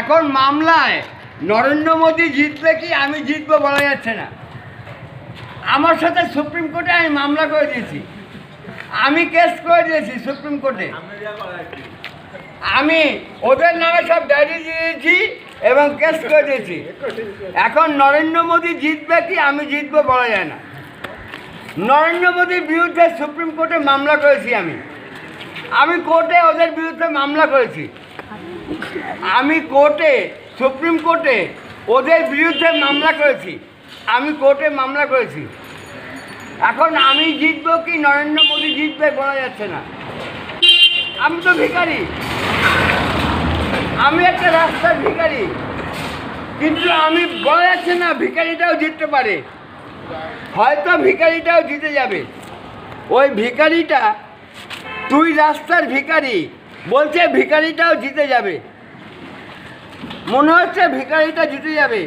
এখন মামলায় নরেন্দ্র মোদী জিতবে কি আমি জিতবো বলা যাচ্ছে না। আমার সাথে সুপ্রিম কোর্টে আমি মামলা করে দিয়েছি। আমি কেস করে দিয়েছি সুপ্রিম কোর্টে। আমি ওদের নামে সব ডায়েরি দিয়েছি এবং কেস করে দিয়েছি। এখন নরেন্দ্র মোদী জিতবে কি আমি জিতবো বলা যায় না। নরেন্দ্র মোদীর বিরুদ্ধে সুপ্রিম কোর্টে মামলা করেছি আমি। আমি কোর্টে ওদের বিরুদ্ধে মামলা করেছি। আমি কোর্টে, সুপ্রিম কোর্টে ওদের বিরুদ্ধে মামলা করেছি। আমি কোর্টে মামলা করেছি। এখন আমি জিতবো কি নরেন্দ্র মোদী জিতবে বলা যাচ্ছে না। আমি তো ভিখারি। আমি একটা রাস্তার ভিখারি। কিন্তু আমি বলা যাচ্ছে না ভিখারিটাও জিততে পারে। হয়তো ভিখারিটাও জিতে যাবে। ওই ভিখারিটা তুই রাস্তার ভিখারি। বলছে ভিকারিটাও জিতে যাবে। মনে হচ্ছে ভিকারিটা জিতে যাবে।